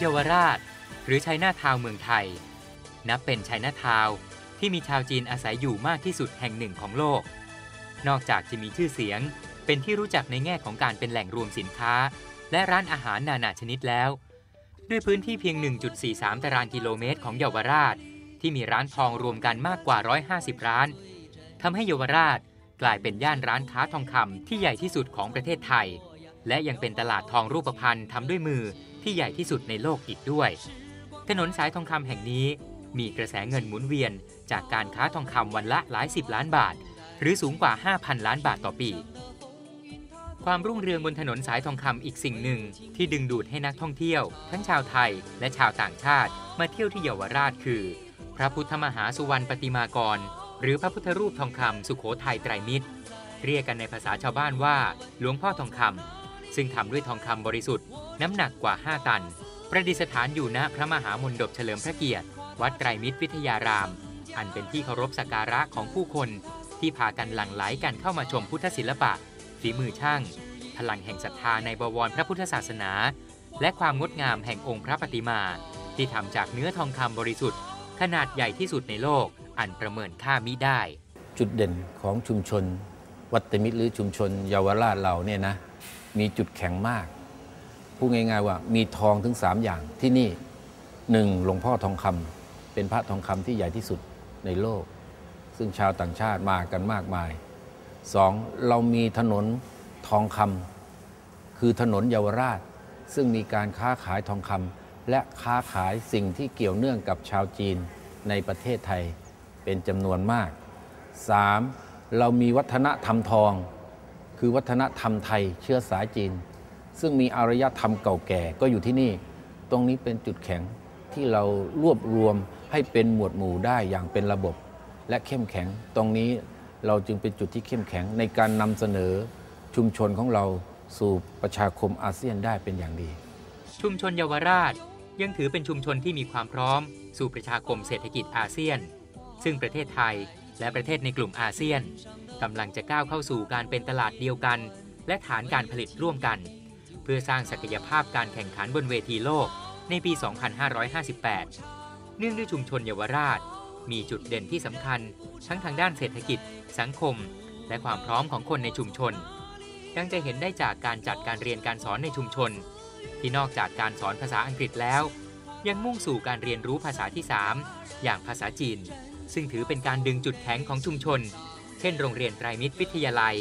เยาวราช หรือชัยนาทาวเมืองไทย นับเป็นชัยนาทาวที่มีชาวจีนอาศัยอยู่มากที่สุดแห่งหนึ่งของโลก นอกจากจะมีชื่อเสียง เป็นที่รู้จักในแง่ของการเป็นแหล่งรวมสินค้า และร้านอาหารนานาชนิดแล้ว ด้วยพื้นที่เพียง 1.43 ตารางกิโลเมตรของเยาวราช ที่มีร้านทองรวมกันมากกว่า 150 ร้านทำให้เยาวราชกลายเป็นย่านร้านค้าทองคำที่ใหญ่ที่สุดของประเทศไทย และยังเป็นตลาดทองรูปพรรณทำด้วยมือที่ใหญ่ที่สุดในโลกอีกด้วย ถนนสายทองคำแห่งนี้ มีกระแสเงินหมุนเวียน จากการค้าทองคำวันละหลายสิบล้านบาท หรือสูงกว่า 5,000 ล้านบาทต่อปี ความรุ่งเรืองบนถนนสายทองคำอีกสิ่งหนึ่ง ที่ดึงดูดให้นักท่องเที่ยว ทั้งชาวไทยและชาวต่างชาติ มาเที่ยวที่เยาวราชคือ พระพุทธมหาสุวรรณปฏิมากร หรือพระพุทธรูปทองคำสุโขทัยไตรมิตร เรียกกันในภาษาชาวบ้านว่า หลวงพ่อทองคำซึ่งทำด้วยทองคำบริสุทธิ์น้ำหนักกว่า 5 ตัน ประดิษฐานอยู่ณพระมหามณฑปเฉลิมพระเกียรติ วัดไตรมิตรวิทยาราม อันเป็นที่เคารพสักการะของผู้คน ที่พากันหลั่งไหลกันเข้ามาชมพุทธศิลปะ ฝีมือช่าง พลังแห่งศรัทธาในบวรพระพุทธศาสนา และความงดงามแห่งองค์พระปฏิมา ที่ทำจากเนื้อทองคำบริสุทธิ์ ขนาดใหญ่ที่สุดในโลก อันประเมินค่ามิได้ จุดเด่นของชุมชน วัดมิตรหรือชุมชนเยาวราชเราเนี่ยนะ มีจุดแข็งมากพูดง่ายๆว่ามีทองถึง 3 อย่างที่นี่หนึ่งหลวงพ่อทองคำเป็นพระทองคำที่ใหญ่ที่สุดในโลก ซึ่งชาวต่างชาติมากันมากมาย สองเรามีถนนทองคำคือถนนเยาวราช ซึ่งมีการค้าขายทองคำและค้าขายสิ่งที่เกี่ยวเนื่องกับชาวจีนในประเทศไทยเป็นจำนวนมาก 3. เรามีวัฒนธรรมทอง คือวัฒนธรรมไทยเชื้อสายจีน ซึ่งมีอารยธรรมเก่าแก่ก็อยู่ที่นี่ ตรงนี้เป็นจุดแข็งที่เรารวบรวมให้เป็นหมวดหมู่ได้อย่างเป็นระบบ และเข้มแข็งตรงนี้ เราจึงเป็นจุดที่เข้มแข็งในการนำเสนอชุมชนของเราสู่ประชาคมอาเซียนได้เป็นอย่างดี ชุมชนเยาวราชยังถือเป็นชุมชนที่มีความพร้อม สู่ประชาคมเศรษฐกิจอาเซียน ซึ่งประเทศไทยและประเทศในกลุ่มอาเซียนกำลังจะก้าวเข้าสู่การเป็นตลาดเดียวกัน และฐานการผลิตร่วมกัน เพื่อสร้างศักยภาพการแข่งขันบนเวทีโลกในปี 2558 เนื่องด้วยชุมชนเยาวราช มีจุดเด่นที่สำคัญ ทั้งทางด้านเศรษฐกิจ สังคม และความพร้อมของคนในชุมชน ดังจะเห็นได้จากการจัดการเรียนการสอนในชุมชน ที่นอกจากการสอนภาษาอังกฤษแล้ว ยังมุ่งสู่การเรียนรู้ภาษาที่ 3 อย่างภาษาจีน ซึ่งถือเป็นการดึงจุดแข็งของชุมชน เช่น โรงเรียนไตรมิตรวิทยาลัย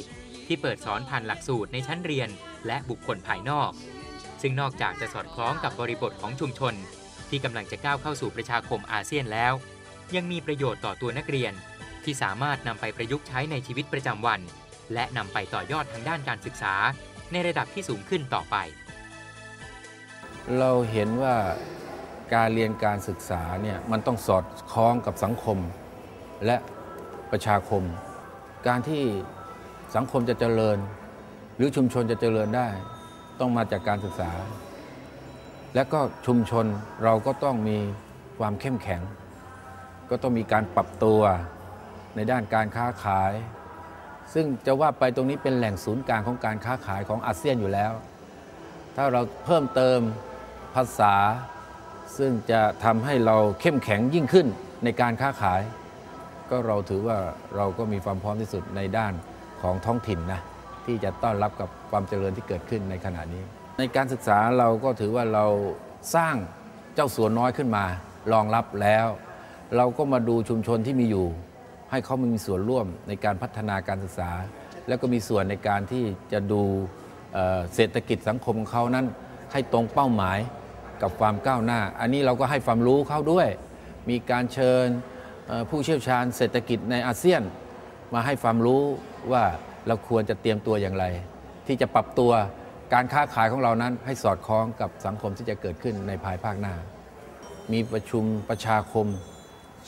ที่เปิดสอนผ่านหลักสูตรในชั้นเรียน และบุคคลภายนอก ซึ่งนอกจากจะสอดคล้องกับบริบทของชุมชน ที่กำลังจะก้าวเข้าสู่ประชาคมอาเซียนแล้ว ยังมีประโยชน์ต่อตัวนักเรียน ที่สามารถนำไปประยุกต์ใช้ในชีวิตประจำวัน และนำไปต่อยอดทางด้านการศึกษา ในระดับที่สูงขึ้นต่อไป เราเห็นว่าการเรียนการศึกษาเนี่ยมันต้องสอดคล้องกับสังคม และประชาคม การที่สังคมจะเจริญ หรือชุมชนจะเจริญได้ ต้องมาจากการศึกษา และก็ชุมชนเราก็ต้องมีความเข้มแข็ง ก็ต้องมีการปรับตัวในด้านการค้าขาย ซึ่งจะว่าไปตรงนี้เป็นแหล่งศูนย์กลางของการค้าขายของอาเซียนอยู่แล้ว ถ้าเราเพิ่มเติมภาษา ซึ่งจะทำให้เราเข้มแข็งยิ่งขึ้นในการค้าขาย ก็เราถือว่าเราก็มีความพร้อมที่สุดในด้านของท้องถิ่นนะที่จะต้อนรับกับความเจริญที่เกิดขึ้นในขณะนี้ ในการศึกษาเราก็ถือว่าเราสร้างเจ้าสัวน้อยขึ้นมารองรับแล้ว เราก็มาดูชุมชนที่มีอยู่ ให้เขามีส่วนร่วมในการพัฒนาการศึกษา แล้วก็มีส่วนในการที่จะดูเศรษฐกิจสังคมของเขานั้น ให้ตรงเป้าหมายกับความก้าวหน้า อันนี้เราก็ให้ความรู้เขาด้วย มีการเชิญผู้เชี่ยวชาญเศรษฐกิจในอาเซียน มาให้ความรู้ว่าเราควรจะเตรียมตัวอย่างไร ที่จะปรับตัวการค้าขายของเรานั้นให้สอดคล้องกับสังคมที่จะเกิดขึ้นในภายภาคหน้า มีประชุมประชาคม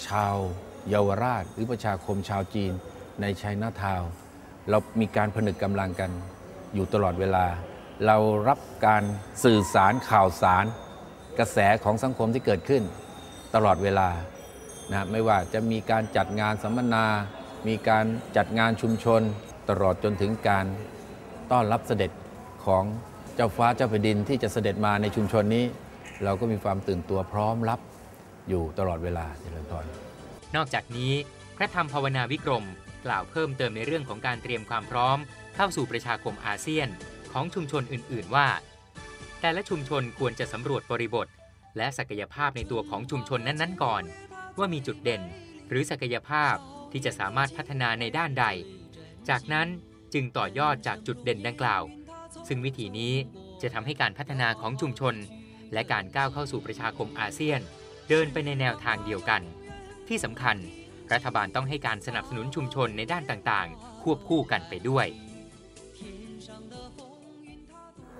ชาวเยาวราช หรือประชาคมชาวจีนในชัยนาทาวน์เรามีการผนึกกำลังกันอยู่ตลอดเวลา เรารับการสื่อสารข่าวสาร กระแสของสังคมที่เกิดขึ้น ตลอดเวลานะไม่ว่าจะมีการจัดงานสัมมนา มีการจัดงานชุมชน ตลอดจนถึงการต้อนรับเสด็จของเจ้าฟ้าเจ้าแผ่นดินที่จะเสด็จมาในชุมชนนี้ เราก็มีความตื่นตัวพร้อมรับ อยู่ตลอดเวลาเจริญพรนอกจากนี้ พระธรรมภาวนาวิกรม กล่าวเพิ่มเติมในเรื่องของการเตรียมความพร้อม เข้าสู่ประชาคมอาเซียนของชุมชนอื่น ๆ ว่า แต่ละชุมชนควรจะสำรวจบริบท และศักยภาพในตัวของชุมชนนั้น ๆ ก่อน ว่ามีจุดเด่น หรือศักยภาพที่จะสามารถพัฒนาในด้านใด จากนั้นจึงต่อยอดจากจุดเด่นดังกล่าว ซึ่งวิธีนี้จะทำให้การพัฒนาของชุมชน และการก้าวเข้าสู่ประชาคมอาเซียน เดินไปในแนวทางเดียวกัน ที่สำคัญ รัฐบาลต้องให้การสนับสนุนชุมชนในด้านต่างๆ ควบคู่กันไปด้วย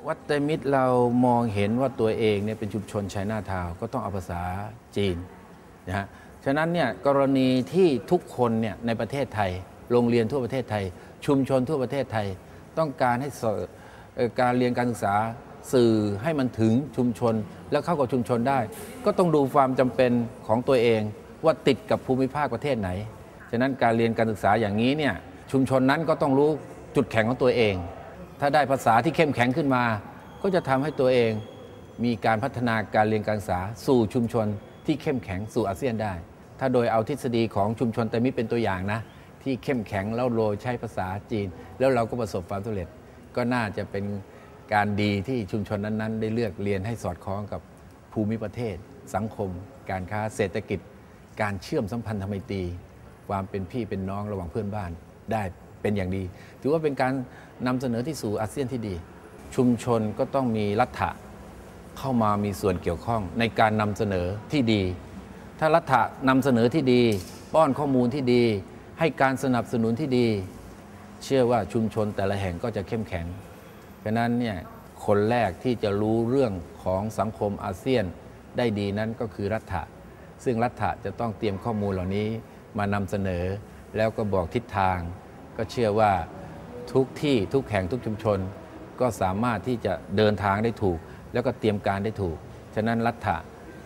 วัดเตมิตรเรามองเห็นว่าตัวเองเนี่ยเป็นชุมชนชัยนาทาวก็ต้องเอาภาษาจีนนะฮะฉะนั้นเนี่ยกรณีที่ทุกคนเนี่ยในประเทศไทย โรงเรียนทั่วประเทศไทย ชุมชนทั่วประเทศไทย ต้องการให้การเรียนการศึกษา สื่อให้มันถึงชุมชนแล้วเข้ากับชุมชนได้ ก็ต้องดูความจำเป็นของตัวเองว่าติดกับภูมิภาคประเทศไหน ฉะนั้นการเรียนการศึกษาอย่างนี้เนี่ยชุมชนนั้นก็ต้องรู้จุดแข็งของตัวเอง ถ้าได้ภาษาที่เข้มแข็งขึ้นมา ก็จะทำให้ตัวเองมีการพัฒนาการเรียนการศึกษาสู่ชุมชนที่เข้มแข็งสู่อาเซียนได้ ถ้าโดยเอาทฤษฎีของชุมชนแต่มิเป็นตัวอย่างนะ ที่เข้มแข็งแล้วโรยใช้ภาษาจีน แล้วเราก็ประสบความสำเร็จก็น่าจะเป็น การดีที่ชุมชนนั้นๆ ได้เลือกเรียนให้สอดคล้องกับภูมิประเทศ สังคม การค้าเศรษฐกิจ การเชื่อมสัมพันธไมตรี ความเป็นพี่เป็นน้องระหว่างเพื่อนบ้านได้เป็นอย่างดี ถือว่าเป็นการนำเสนอที่สู่อาเซียนที่ดี ชุมชนก็ต้องมีรัฐะเข้ามามีส่วนเกี่ยวข้องในการนำเสนอที่ดี ถ้ารัฐะนำเสนอที่ดี ป้อนข้อมูลที่ดี ให้การสนับสนุนที่ดี เชื่อว่าชุมชนแต่ละแห่งก็จะเข้มแข็ง เพราะนั้นเนี่ยคนแรกที่จะรู้เรื่องของสังคมอาเซียนได้ดีนั้นก็คือรัฐะซึ่งรัฐะจะต้องเตรียมข้อมูลเหล่านี้มานำเสนอ แล้วก็บอกทิศทาง ก็เชื่อว่าทุกที่ทุกแห่งทุกชุมชน ก็สามารถที่จะเดินทางได้ถูก แล้วก็เตรียมการได้ถูก ฉะนั้นรัฐะ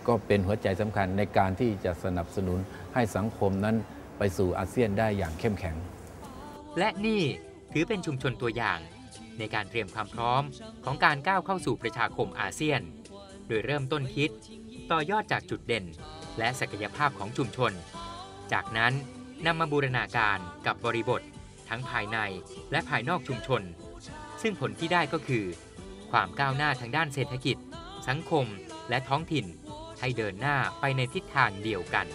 ก็เป็นหัวใจสำคัญในการที่จะสนับสนุนให้สังคมนั้นไปสู่อาเซียนได้อย่างเข้มแข็ง และนี่ถือเป็นชุมชนตัวอย่าง ในการเตรียมความพร้อมของการก้าวเข้าสู่ประชาคมอาเซียน โดยเริ่มต้นคิด ต่อยอดจากจุดเด่น และศักยภาพของชุมชน จากนั้นนำมาบูรณาการกับบริบท ทั้งภายในและภายนอกชุมชน ซึ่งผลที่ได้ก็คือ ความก้าวหน้าทางด้านเศรษฐกิจ สังคมและท้องถิ่น ให้เดินหน้าไปในทิศทางเดียวกัน